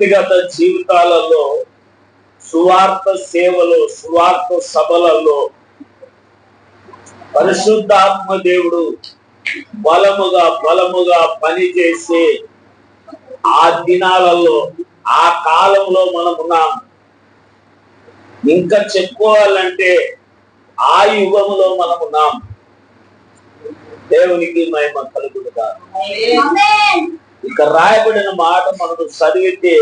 వ్యక్తిగత జీవితాలలో సువార్త సేవలో సువార్త సభలలో పరిశుద్ధాత్మ దేవుడు బలముగా బలముగా పనిచేసే ఆ దినాలలో ఆ కాలంలో మనం ఉన్నాం. ఇంకా చెప్పుకోవాలంటే ఆ యుగములో మనం ఉన్నాం. దేవునికి మహిమ కలుగుడుగా ఇక రాయబడిన మాట మనకు చదివితే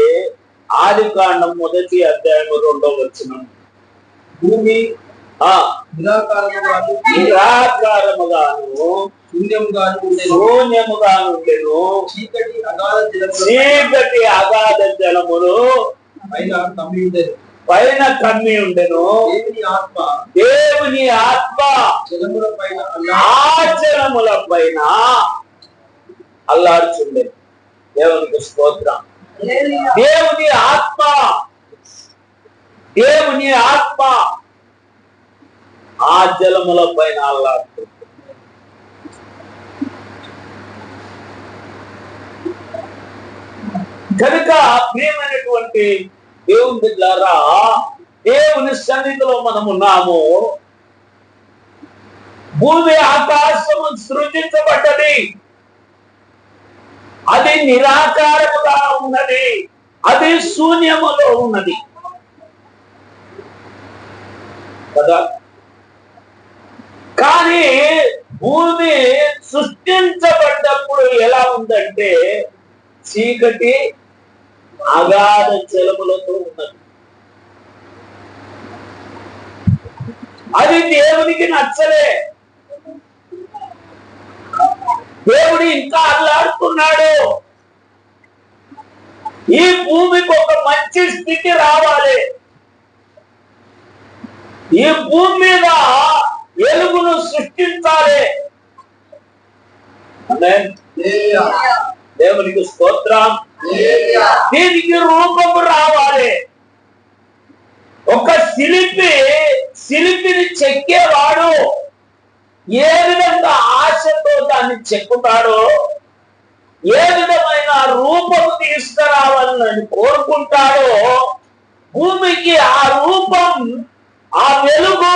ఆది కాండం మొదటి అధ్యాయం రెండో వచ్చిన భూమి ఆ నిరాకారముగాను నిరాకారముగాను శూన్యముగాను ఉండెను. శూన్యముగా ఉండెను చీకటి అగాధ జలముల చీకటి అగాధ జలములు పైన కమ్మి ఉండెను. పైన కమ్మి ఉండెను దేవుని ఆత్మ దేవుని ఆత్మ జలముల పైన ఆచరముల పైన అల్లాడుచుండే దేవునికి స్తోత్రం. దేవుని ఆత్మ. దేవుని ఆత్మ. ఆ జలముల పైన అల్లాడుతుంది కనుక ప్రియమైనటువంటి దేవుని బిడ్డలారా దేవుని సన్నిధిలో మనం ఉన్నాము. భూమి ఆకాశము సృజించబడ్డది. అది నిరాకారముగా ఉన్నది. అది శూన్యములో ఉన్నది. కదా? కానీ భూమి సృష్టించబడ్డప్పుడు ఎలా ఉందంటే చీకటి అగాధ జలములతో ఉన్నది. అది దేవునికి నచ్చలే. దేవుడు ఇంకా అల్లాడుతున్నాడు ఈ భూమికి ఒక మంచి స్థితి రావాలి. ఈ భూమి మీద వెలుగును సృష్టించాలి. దేవునికి స్తోత్రం. దీనికి రూపము రావాలి. ఒక శిల్పి శిల్పిని చెక్కేవాడు ఏ విధంగా ఆశతో దాన్ని చెక్కుతాడో ఏ విధమైన రూపము తీసుకురావాలని కోరుకుంటాడో భూమికి ఆ రూపం ఆ వెలుగు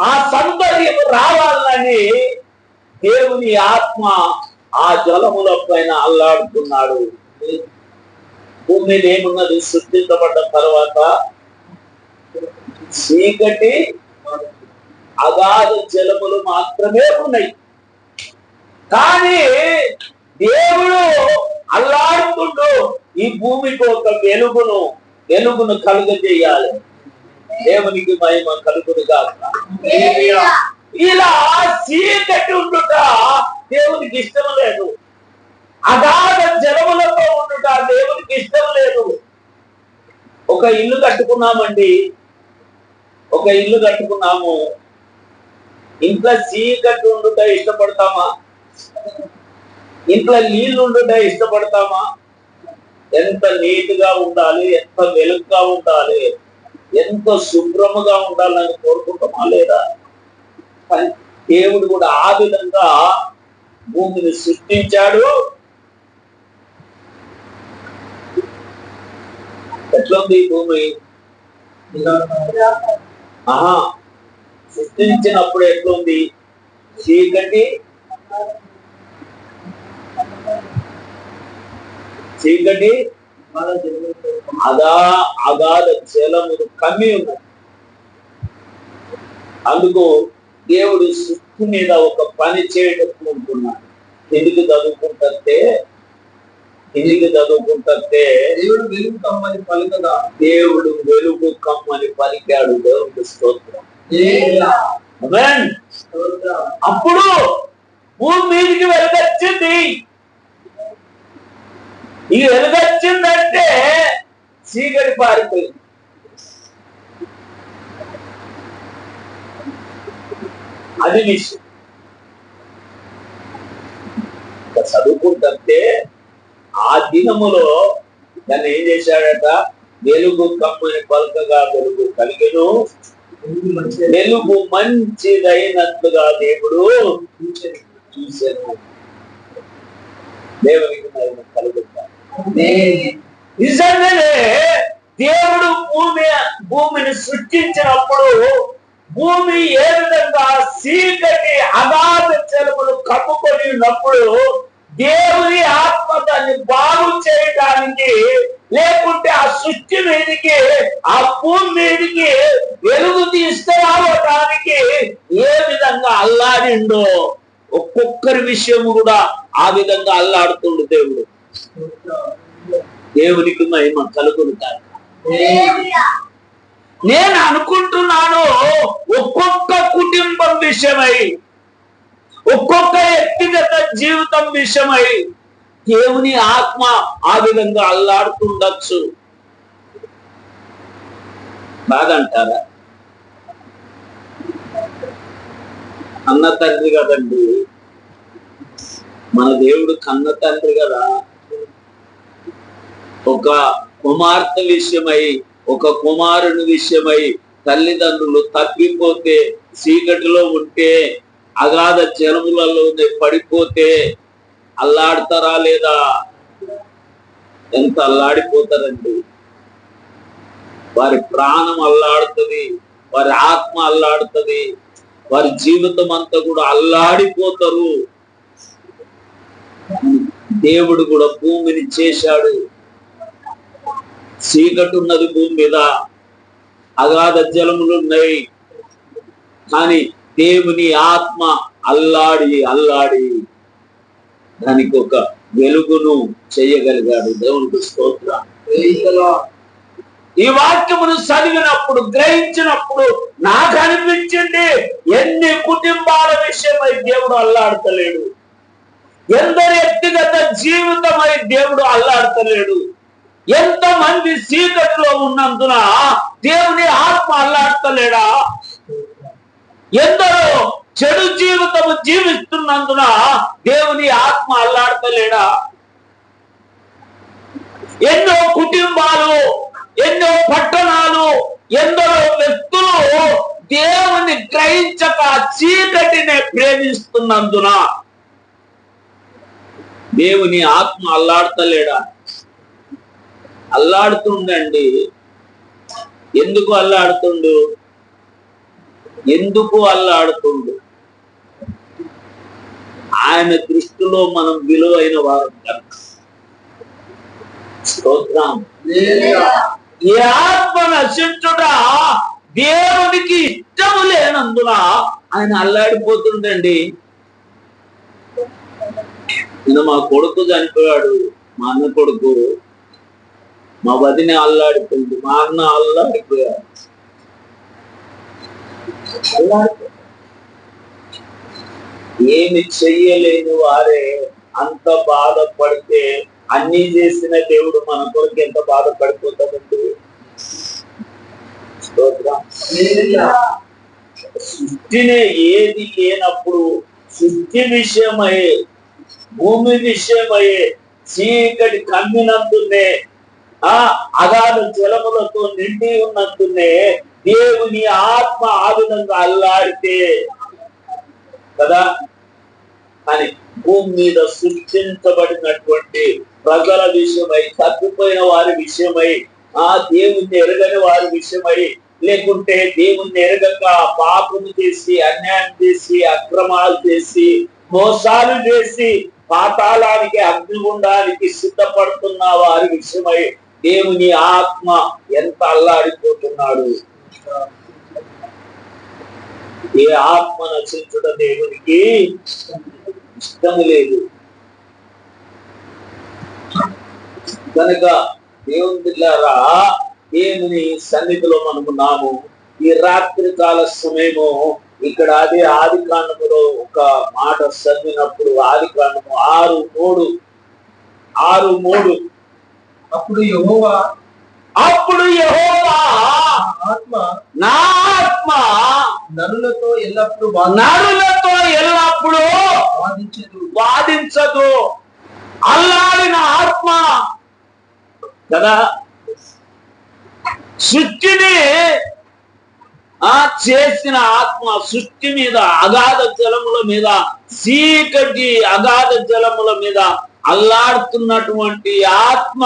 ఆ సౌందర్యం రావాలని దేవుని ఆత్మ ఆ జలముల పైన అల్లాడుతున్నాడు. భూమి ఏమున్నది? సృష్టించబడ్డ తర్వాత చీకటి అగాధ జలములు మాత్రమే ఉన్నాయి. కానీ దేవుడు అల్లాడుతుండు. ఈ భూమికి ఒక వెలుగును వెలుగును కలుగజేయాలి. దేవునికి మహిమ కలుగును కాక ఇలా చీకటి ఉండుట దేవునికి ఇష్టం లేదు. అగాధ జలములతో ఉండుట దేవునికి ఇష్టం లేదు. ఒక ఇల్లు కట్టుకున్నామండి. ఒక ఇల్లు కట్టుకున్నాము. ఇంట్లో చీకటి ఉండుట ఇష్టపడతామా? ఇంట్లో నీళ్ళు ఉండటం ఇష్టపడతామా? ఎంత నీట్గా ఉండాలి ఎంత వెలుగుగా ఉండాలి ఎంత శుభ్రముగా ఉండాలని కోరుకుంటామా లేదా? దేవుడు కూడా ఆ విధంగా భూమిని సృష్టించాడు. ఎట్లుంది భూమి? ఆహా సృష్టించినప్పుడు ఎట్లుంది? చీకటి చీకటి అదా అగాధ జలములు కమ్మి ఉన్నది అందుకు దేవుడు సృష్టి మీద ఒక పని ఉంటున్నాడు ఎందుకు చదువుకుంటే ఎందుకు చదువుకుంటే దేవుడు వెలుగు కమ్మని పలుకగా దేవుడు వెలుగు కమ్మని పలికాడు దేవుడికి స్తోత్రం. అప్పుడు భూమి మీదకి వెలుగొచ్చింది ఈ వెలుగొచ్చిందంటే చీకటి పారిపోయింది. అది విషయం చదువుకుంటే ఆ దినములో దాన్ని ఏం చేశాడట? వెలుగు కమ్మని పలకగా వెలుగు కలిగను. వెలుగు మంచిదైనట్లుగా దేవుడు చూశాను దేవునికి కలుగుతాను నిజంగానే దేవుడు భూమి భూమిని సృష్టించినప్పుడు భూమి ఏ విధంగా చీకటి అగాధ చెలుపులు కప్పుకొని ఉన్నప్పుడు దేవుని ఆత్మ దాన్ని బాగు చేయడానికి లేకుంటే ఆ సృష్టి మీదకి ఆ భూమి మీదకి వెలుగు తీసుకురావటానికి ఏ విధంగా అల్లాడిండో ఒక్కొక్కరి విషయం కూడా ఆ విధంగా అల్లాడుతుండు దేవుడు. దేవునికి మహిమ కలుగును నేను అనుకుంటున్నాను ఒక్కొక్క కుటుంబం విషయమై ఒక్కొక్క వ్యక్తిగత జీవితం విషయమై దేవుని ఆత్మ ఆ విధంగా అల్లాడుతుండొచ్చు. బాగంటారా అన్న తండ్రి కదండి. మన దేవుడు కన్న తండ్రి కదా. ఒక కుమార్తె విషయమై ఒక కుమారుని విషయమై తల్లిదండ్రులు తప్పిపోతే చీకటిలో ఉంటే అగాధ జనములలో పడిపోతే అల్లాడతారా లేదా? ఎంత అల్లాడిపోతారండి. వారి ప్రాణం అల్లాడుతుంది వారి ఆత్మ అల్లాడుతుంది వారి జీవితం అంతా కూడా అల్లాడిపోతారు. దేవుడు కూడా భూమిని చేశాడు. చీకటి ఉన్నది భూమి మీద అగాధ జలములు ఉన్నాయి. కానీ దేవుని ఆత్మ అల్లాడి అల్లాడి దానికి ఒక వెలుగును చేయగలిగాడు. దేవునికి స్తోత్ర. ఈ వాక్యమును చదివినప్పుడు గ్రహించినప్పుడు నాకు అనిపించింది ఎన్ని కుటుంబాల విషయమై దేవుడు అల్లాడతలేడు. ఎందరి వ్యక్తిగత జీవితమై దేవుడు అల్లాడతలేడు. ఎంతో మంది చీకటిలో ఉన్నందున దేవుని ఆత్మ అల్లాడతలేడా? ఎందరో చెడు జీవితము జీవిస్తున్నందున దేవుని ఆత్మ అల్లాడతలేడా? ఎన్నో కుటుంబాలు ఎన్నో పట్టణాలు ఎందరో వ్యక్తులు దేవుని గ్రహించక చీకటిని ప్రేమిస్తున్నందున దేవుని ఆత్మ అల్లాడతలేడా? అల్లాడుతుండండి. ఎందుకు అల్లాడుతుండు? ఎందుకు అల్లాడుతుండు? ఆయన దృష్టిలో మనం విలువైన వారు కనుక. స్తోత్రం. ఈ ఆత్మ నశించుట దేవునికి ఇష్టము లేనందున ఆయన అల్లాడిపోతుండండి. నిన్న మా కొడుకు చనిపోయాడు మా అన్న కొడుకు. మా వదిన అల్లాడిపోయింది మా అన్న అల్లాడిపోయాడు ఏమి చెయ్యలేని వారే అంత బాధపడితే అన్ని చేసిన దేవుడు మన కొరకు ఎంత బాధపడిపోతాడండి? సృష్టినే ఏది లేనప్పుడు సృష్టి విషయమై భూమి విషయమై చీకటి కమ్మినందునే ఆ అగాధ జలములతో నిండి ఉన్నట్టునే దేవుని ఆత్మ ఆ విధంగా అల్లాడితే కదా? అని భూమి మీద సృష్టించబడినటువంటి ప్రజల విషయమై తప్పిపోయిన వారి విషయమై ఆ దేవుణ్ణి ఎరగని వారి విషయమై లేకుంటే దేవుణ్ణి ఎరగక పాపము చేసి అన్యాయం చేసి అక్రమాలు చేసి మోసాలు చేసి పాతాళానికి అగ్నిగుండానికి సిద్ధపడుతున్న వారి విషయమై దేవుని ఆత్మ ఎంత అల్లాడిపోతున్నాడు. ఏ ఆత్మ నశించుట దేవునికి ఇష్టము లేదు. కనుక దేవుని పిల్లారా దేవుని సన్నిధిలో మనమున్నాము ఈ రాత్రి కాల సమయము ఇక్కడ అదే ఆది కాండములో ఒక మాట చదివినప్పుడు ఆది కాండము ఆరు మూడు ఆరు మూడు. అప్పుడు యెహోవా అప్పుడు యెహోవా ఆత్మ నా ఆత్మ నరులతో ఎల్లప్పుడూ నరులతో ఎల్లప్పుడూ వాదించదు. వాదించదు. అల్లాడిన ఆత్మ కదా? సృష్టిని ఆ చేసిన ఆత్మ సృష్టి మీద అగాధ జలముల మీద చీకటి అగాధ జలముల మీద అల్లాడుతున్నటువంటి ఆత్మ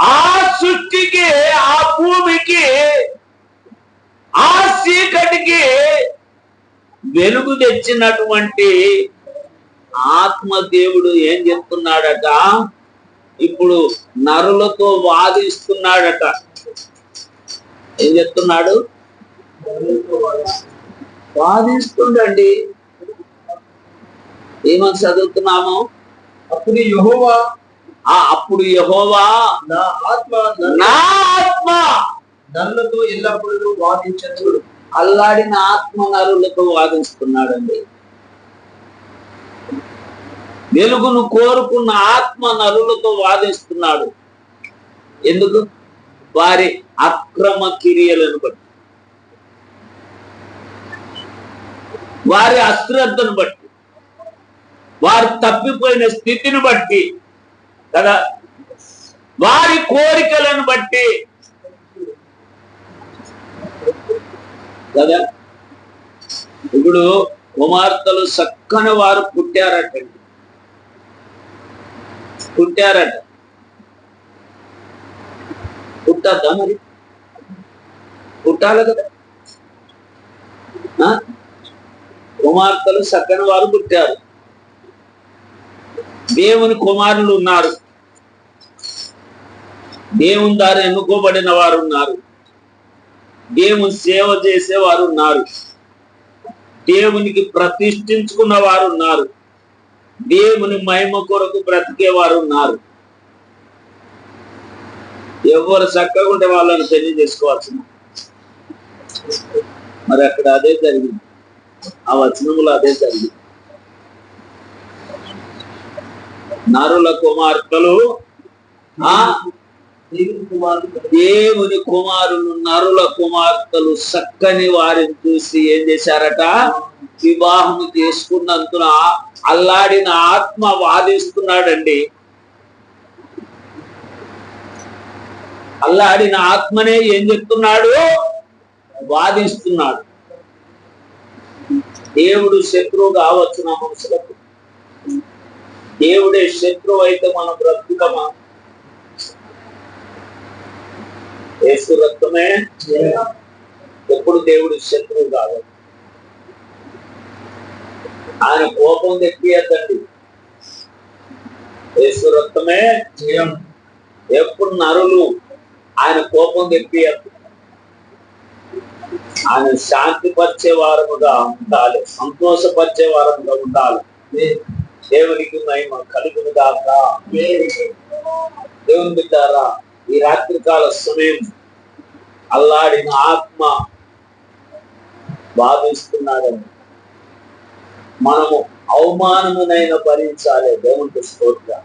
ఆ సృష్టికి ఆ భూమికి ఆ చీకటికి వెలుగు తెచ్చినటువంటి ఆత్మ దేవుడు ఏం చెప్తున్నాడట? ఇప్పుడు నరులతో వాదిస్తున్నాడట. ఏం చెప్తున్నాడు? వాదిస్తుండండి. ఏమని చదువుతున్నాము? అప్పుడు యెహోవా. ఆ అప్పుడు యహోవా నా ఆత్మ నా ఆత్మ నరులతో ఎల్లప్పుడూ వాదించదు అల్లాడిన ఆత్మ నరులతో వాదిస్తున్నాడండి. వెలుగును కోరుకున్న ఆత్మ నరులతో వాదిస్తున్నాడు. ఎందుకు? వారి అక్రమ క్రియలను బట్టి. వారి అశ్రద్ధను బట్టి. వారు తప్పిపోయిన స్థితిని బట్టి కదా? వారి కోరికలను బట్టి కదా? ఇప్పుడు కుమార్తెలు చక్కని వారు పుట్టారటండి పుట్టారట. పుట్టద్దా మరి? పుట్టాలి కదా. కుమార్తెలు చక్కని వారు పుట్టారు. దేవుని కుమారులు ఉన్నారు. దేవుని దారి ఎన్నుకోబడిన వారు ఉన్నారు. దేవుని సేవ చేసే వారు ఉన్నారు. దేవునికి ప్రతిష్ఠించుకున్న వారు ఉన్నారు. దేవుని మహిమ కొరకు బ్రతికే వారు ఉన్నారు. ఎవరు చక్కగా ఉంటే వాళ్ళని తెలియజేసుకోవాల్సిన మరి అక్కడ అదే జరిగింది. ఆ వచనములు అదే జరిగింది. నరుల కుమార్తెలు దేవుని కుమారుడు కుమారులు నరుల కుమార్తెలు చక్కని వారిని చూసి ఏం చేశారట? వివాహం చేసుకున్నందున అల్లాడిన ఆత్మ వాదిస్తున్నాడండి. అల్లాడిన ఆత్మనే ఏం చెప్తున్నాడు? వాదిస్తున్నాడు. దేవుడు శత్రువు కావచ్చు నా మనుషులకు దేవుడే శత్రువు అయితే మనం బ్రతుకుతామా? యేసు రక్తమే? ఎప్పుడు దేవుడు శత్రువు కాదు. ఆయన కోపం తెప్పియద్దండి. యేసు రక్తమే? ఎప్పుడు నరులు ఆయన కోపం తెప్పియద్దు. ఆయన శాంతిపరిచే వారముగా ఉండాలి సంతోషపరిచే వారముగా ఉండాలి. దేవునికి మహిమ కలుగును గాక దేవుని బిడ్డారా ఈ రాత్రికాల సమయం అల్లాడిన ఆత్మ బాధిస్తున్నాడని మనము అవమానమునైన భరించాలి. దేవునికి స్తోత్రం.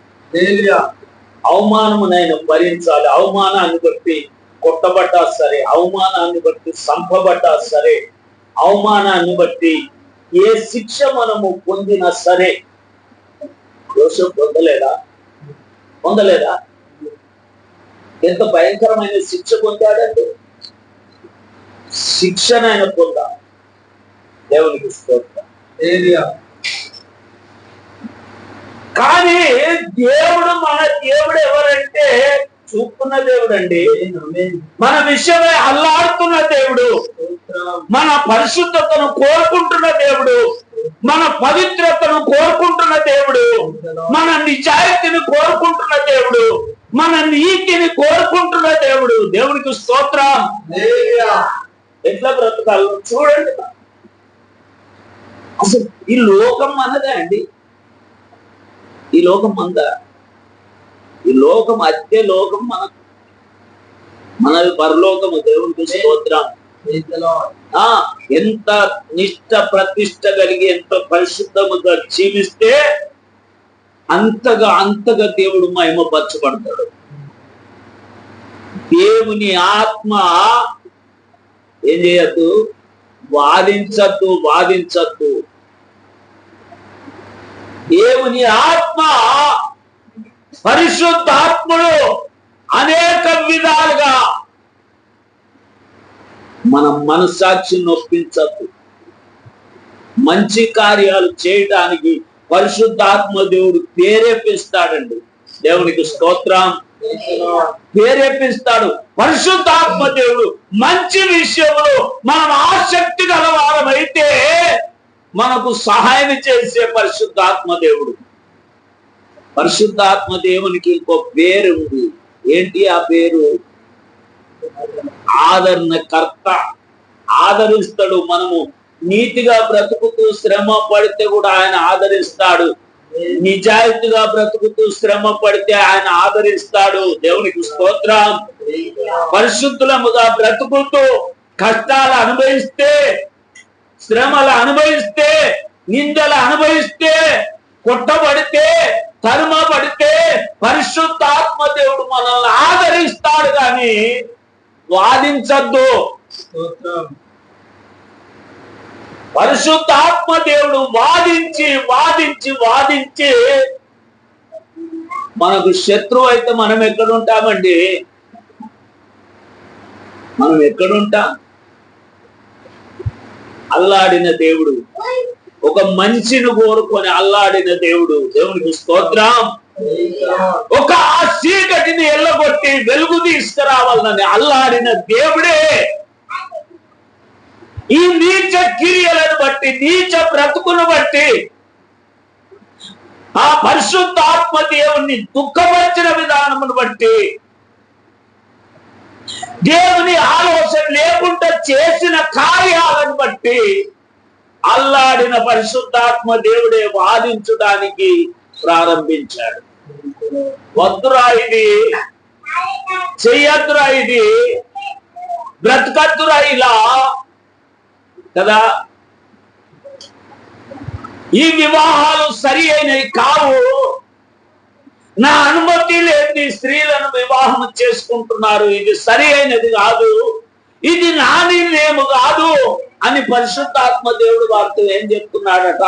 అవమానమునైన భరించాలి. అవమానాన్ని బట్టి కొట్టబడ్డా సరే అవమానాన్ని బట్టి సంపబడ్డా సరే అవమానాన్ని బట్టి ఏ శిక్ష మనము పొందినా సరే యోసేపు పొందలేదా? పొందలేదా? ఎంత భయంకరమైన శిక్ష పొందాడండి శిక్షణ ఆయన పొందా దేవునికి కానీ దేవుడు మన దేవుడు ఎవరంటే చూపుకున్న దేవుడు అండి మన విషయమై అల్లాడుతున్న దేవుడు. మన పరిశుద్ధతను కోరుకుంటున్న దేవుడు. మన పవిత్రతను కోరుకుంటున్న దేవుడు మన నిజాయితీని కోరుకుంటున్న దేవుడు మన నీతిని కోరుకుంటున్న దేవుడు. దేవునికి స్తోత్రం. ఎట్లా బ్రతకాలి చూడండి. అసలు ఈ లోకం మనదే అండి. ఈ లోకం మందా? ఈ లోకం అద్దె లోకం మన మనది పరలోకము. దేవునికి స్తోత్రం. ఎంత నిష్ట ప్రతిష్ట కలిగి ఎంత పరిశుద్ధముగా జీవిస్తే అంతగా అంతగా దేవుడు మహిమపరచబడతాడు దేవుని ఆత్మ ఏం చేయద్దు? వాదించద్దు వాదించద్దు. దేవుని ఆత్మ పరిశుద్ధాత్ముడు అనేక విధాలుగా మన మనసాక్షి నొప్పించద్దు. మంచి కార్యాలు చేయడానికి పరిశుద్ధాత్మ దేవుడు ప్రేరేపిస్తాడండి. దేవునికి స్తోత్రం. ప్రేరేపిస్తాడు. పరిశుద్ధాత్మ దేవుడు మంచి విషయంలో మనం ఆసక్తి గలవారమైతే మనకు సహాయం చేసే పరిశుద్ధాత్మ దేవుడు. పరిశుద్ధాత్మ దేవునికి ఇంకో పేరు ఉంది. ఏంటి ఆ పేరు? ఆదరణకర్త ఆదరిస్తాడు మనము. నీతిగా బ్రతుకుతూ శ్రమ పడితే కూడా ఆయన ఆదరిస్తాడు. నిజాయితీగా బ్రతుకుతూ శ్రమ పడితే ఆయన ఆదరిస్తాడు. దేవునికి స్తోత్రం. పరిశుద్ధులముగా బ్రతుకుతూ కష్టాలు అనుభవిస్తే శ్రమలు అనుభవిస్తే నిందలు అనుభవిస్తే కొట్టబడితే తరుమబడితే పరిశుద్ధాత్మ దేవుడు మనల్ని ఆదరిస్తాడు కానీ వాదించద్దు. పరిశుద్ధాత్మ దేవుడు వాదించి వాదించి వాదించి మనకు శత్రువు అయితే మనం ఎక్కడ ఉంటామండి మనం ఎక్కడుంటాం? అల్లాడిన దేవుడు. ఒక మనిషిని కోరుకొని అల్లాడిన దేవుడు. దేవునికి స్తోత్రం. ఒక ఆ చీకటిని ఎల్లగొట్టి వెలుగు తీసుకురావాలని అల్లాడిన దేవుడే. ఈ నీచ క్రియలను బట్టి నీచ బ్రతుకును బట్టి ఆ పరిశుద్ధాత్మ దేవుణ్ణి దుఃఖపరిచిన విధానమును బట్టి దేవుని ఆలోచన లేకుండా చేసిన కార్యాలను బట్టి అల్లాడిన పరిశుద్ధాత్మ దేవుడే వాదించడానికి ప్రారంభించాడు. వద్దురా ఇది చెయ్యద్దురా ఇది బ్రతకద్దురా ఇలా కదా? ఈ వివాహాలు సరి అయినవి కావు. నా అనుమతి లేని స్త్రీలను వివాహం చేసుకుంటున్నారు. ఇది సరి అయినది కాదు. ఇది నా నిర్ణయం కాదు అని పరిశుద్ధాత్మ దేవుడు వారితో ఏం చెప్తున్నాడట?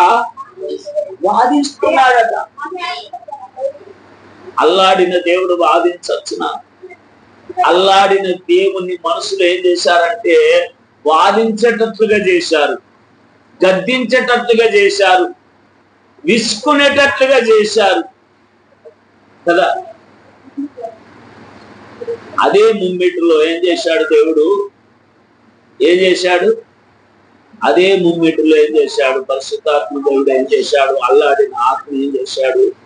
వాదిస్తున్నాడట. అల్లాడిన దేవుడు వాదించచ్చున? అల్లాడిన దేవుని మనసులో ఏం చేశారంటే వాదించేటట్లుగా చేశారు గద్దించేటట్లుగా చేశారు విసుకునేటట్లుగా చేశారు. కదా? అదే ముమ్మిటిలో ఏం చేశాడు దేవుడు? ఏం చేశాడు? అదే ముమ్మిటిలో ఏం చేశాడు? పరిశుద్ధాత్మ దేవుడు ఏం చేశాడు? అల్లాడిన ఆత్మ ఏం చేశాడు?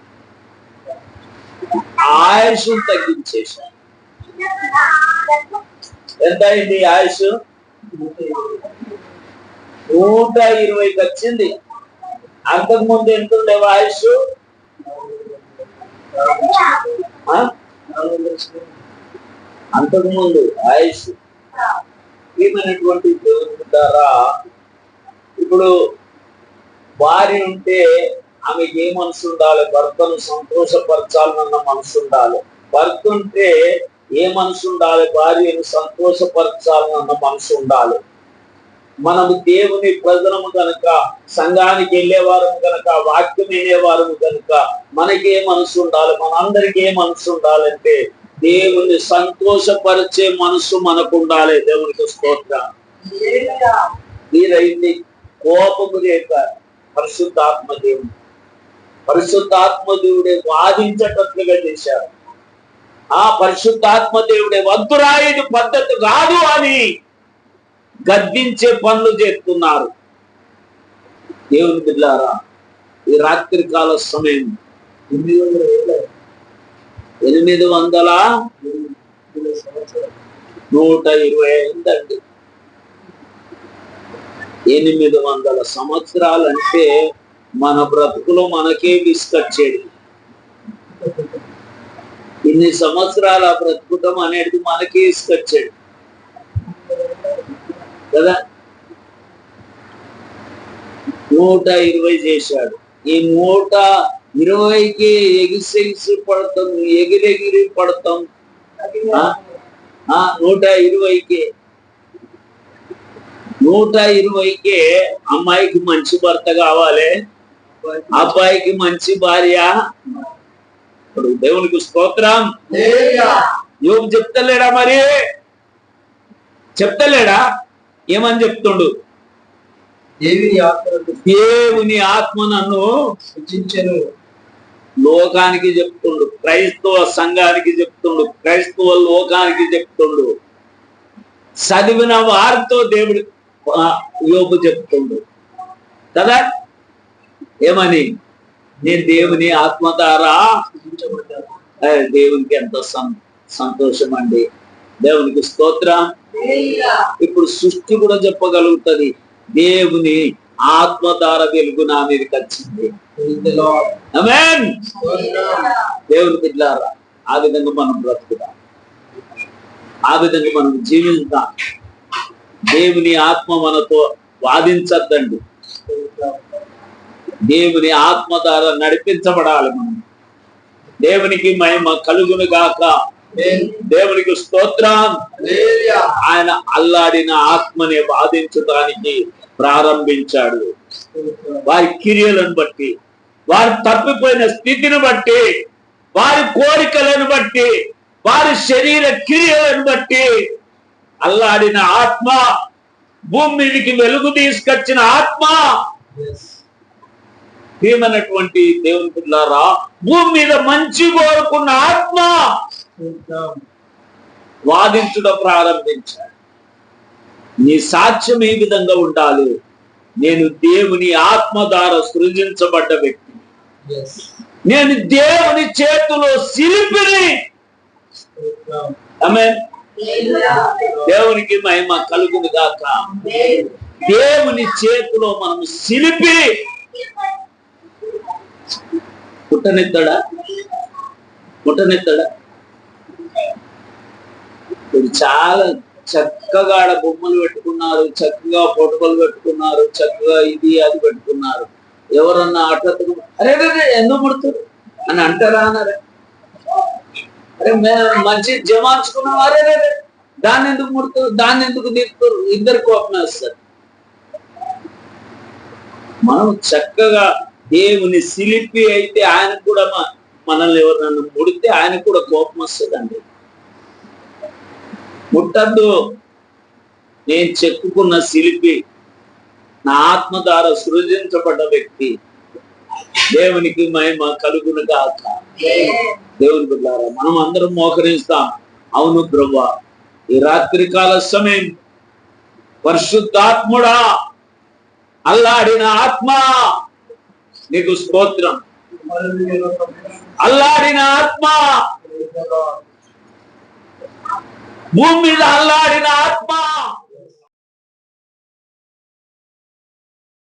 ఆయుష్ తగ్గించేశాడు ఎంత అయింది ఆయుష్? నూట ఇరవైకి వచ్చింది. అంతకుముందు ఎంత ఉండేవి ఆయుష్? ఆ? అంతకుముందు ఆయుష్. ఏమైనటువంటి దేవుని ద్వారా ఇప్పుడు భార్య ఉంటే ఆమెకి ఏ మనసు ఉండాలి భర్తను సంతోషపరచాలన్న మనసు ఉండాలి భర్త ఉంటే ఏ మనసు ఉండాలి భార్యను సంతోషపరచాలన్న మనసు ఉండాలి మనము దేవుని ప్రజలము గనక సంఘానికి వెళ్ళేవారు గనక వాక్యం వినేవారు గనక మనకి ఏ మనసు ఉండాలి మనందరికి ఏ మనసు ఉండాలంటే దేవుని సంతోషపరిచే మనసు మనకు ఉండాలి దేవునికి స్తోత్రం. మీరైంది కోపము లేక పరిశుద్ధాత్మ దేవుడు. పరిశుద్ధాత్మ దేవుడే వాదించటట్లుగా చేశారు ఆ పరిశుద్ధాత్మ దేవుడే వద్దురా ఇది పద్ధతి కాదు అని గద్దించే పనులు చేస్తున్నారు. దేవుని బిడ్డారా ఈ రాత్రి కాల సమయం ఎనిమిది వందల ఎనిమిది వందల నూట ఇరవై ఐదండి ఎనిమిది వందల సంవత్సరాలంటే మన బ్రతుకులో మనకే విసుకొచ్చేది ఇన్ని సంవత్సరాల బ్రతుకుటం అనేది మనకే ఇసుకొచ్చేది కదా? నూట ఇరవై చేశాడు. ఈ నూట ఇరవైకి ఎగిసెగిసి పడతాం ఎగిరెగిరి పడతాం. నూట ఇరవైకి. నూట ఇరవైకే అమ్మాయికి మంచి భర్త కావాలి. అబ్బాయికి మంచి భార్య. ఇప్పుడు దేవునికి స్తోత్రం. యోగు చెప్తలేడా మరి? చెప్తలేడా? ఏమని చెప్తుండు? దేవుని ఆత్మ నన్ను సూచించెను లోకానికి చెప్తుండు. క్రైస్తవ సంఘానికి చెప్తుండు. క్రైస్తవ లోకానికి చెప్తుండు. చదివిన వారితో దేవుడు యోబు చెప్తుండు. కదా? ఏమని? నేను దేవుని ఆత్మ ద్వారా దేవునికి ఎంతో సం సంతోషం అండి. దేవునికి స్తోత్రం. ఇప్పుడు సృష్టి కూడా చెప్పగలుగుతది. దేవుని ఆత్మ ద్వారా వెలుగు నా మీదకి వచ్చింది. దేవుని బిడ్డారా ఆ విధంగా మనం బ్రతుకుదాం. ఆ విధంగా మనం జీవిస్తాం దేవుని ఆత్మ మనతో వాదించద్దండి. దేవుని ఆత్మ ద్వారా నడిపించబడాలి మనం దేవునికి మహిమ కలుగును గాక. దేవునికి స్తోత్రం. ఆయన అల్లాడిన ఆత్మని వాదించడానికి ప్రారంభించాడు. వారి క్రియలను బట్టి వారి తప్పిపోయిన స్థితిని బట్టి వారి కోరికలను బట్టి వారి శరీర క్రియలను బట్టి అల్లాడిన ఆత్మ భూమి మీదకి వెలుగు తీసుకొచ్చిన ఆత్మ. ప్రియమైనటువంటి దేవుని పిల్లారా భూమి మీద మంచి కోరుకున్న ఆత్మ. వాదించడం ప్రారంభించాడు. నీ సాక్ష్యం ఏ విధంగా ఉండాలి? నేను దేవుని ఆత్మ ద్వారా సృజించబడ్డ వ్యక్తి. నేను దేవుని చేతిలో శిల్పిని. దేవునికి మహిమ కలుగును గాక. దేవుని చేతిలో మనం శిల్పి పుట్టనెత్తడా? పుట్టనెత్తడా? ఇప్పుడు చాలా చక్కగా ఆడ బొమ్మలు పెట్టుకున్నారు చక్కగా ఫోటోలు పెట్టుకున్నారు చక్కగా ఇది అది పెట్టుకున్నారు. ఎవరన్నా అట్లా అరే రే, ఎందుకు ముడుతురు అని అంటారా అన్నారే. అరే మేము మంచి జమార్చుకున్నాం అరే రే, దాన్ని ఎందుకు ముడుతారు? దాన్ని ఎందుకు తీరుతారు? ఇద్దరు కోపం వేస్తారు. మనం చక్కగా దేవుని శిలిపి అయితే ఆయన కూడా మనల్ని ఎవరినన్నా ముడితే ఆయన కూడా కోపం వస్తుందండి. ముట్టద్దు. నేను చెక్కుకున్న శిల్పి నా ఆత్మ ద్వారా సృజించబడ్డ వ్యక్తి. దేవునికి మహిమ కలుగును కాక దేవుని బిడ్డారా మనం అందరం మోకరిస్తాం. అవును బ్రవ్వ ఈ రాత్రి కాల సమయం పరిశుద్ధాత్ముడా అల్లాడిన ఆత్మ నీకు స్తోత్రం. అల్లాడిన ఆత్మ. భూమి మీద అల్లాడిన ఆత్మ.